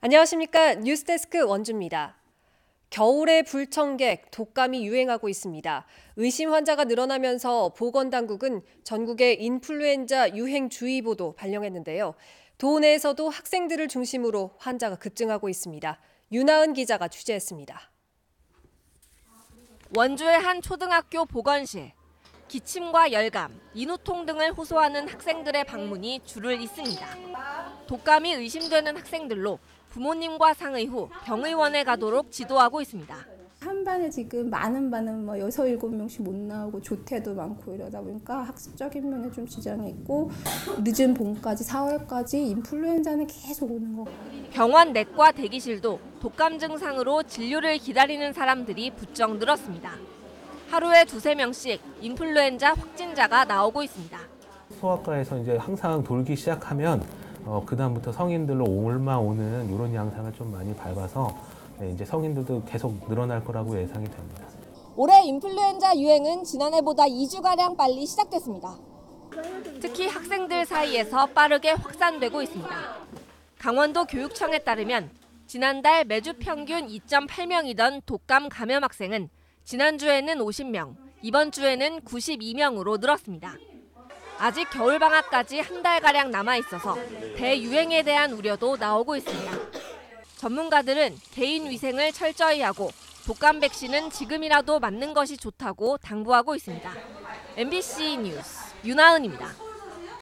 안녕하십니까. 뉴스데스크 원주입니다. 겨울의 불청객, 독감이 유행하고 있습니다. 의심 환자가 늘어나면서 보건당국은 전국에 인플루엔자 유행주의보도 발령했는데요. 도 내에서도 학생들을 중심으로 환자가 급증하고 있습니다. 윤하은 기자가 취재했습니다. 원주의 한 초등학교 보건실. 기침과 열감, 인후통 등을 호소하는 학생들의 방문이 줄을 잇습니다. 독감이 의심되는 학생들로 부모님과 상의 후 병의원에 가도록 지도하고 있습니다. 한 반에 지금 많은 반은 뭐 여섯 일곱 명씩 못 나오고 조퇴도 많고 이러다 보니까 학습적인 면에 좀 지장이 있고 늦은 봄까지 4월까지 인플루엔자는 계속 오는 거. 병원 내과 대기실도 독감 증상으로 진료를 기다리는 사람들이 부쩍 늘었습니다. 하루에 두세 명씩 인플루엔자 확진자가 나오고 있습니다. 소아과에서 이제 항상 돌기 시작하면 어, 그다음부터 성인들로 올라오는 이런 양상을 좀 많이 밟아서 네, 이제 성인들도 계속 늘어날 거라고 예상이 됩니다. 올해 인플루엔자 유행은 지난해보다 2주가량 빨리 시작됐습니다. 특히 학생들 사이에서 빠르게 확산되고 있습니다. 강원도 교육청에 따르면 지난달 매주 평균 2.8명이던 독감 감염 학생은 지난주에는 50명, 이번 주에는 92명으로 늘었습니다. 아직 겨울방학까지 한 달가량 남아있어서 대유행에 대한 우려도 나오고 있습니다. 전문가들은 개인 위생을 철저히 하고 독감 백신은 지금이라도 맞는 것이 좋다고 당부하고 있습니다. MBC 뉴스 윤하은입니다.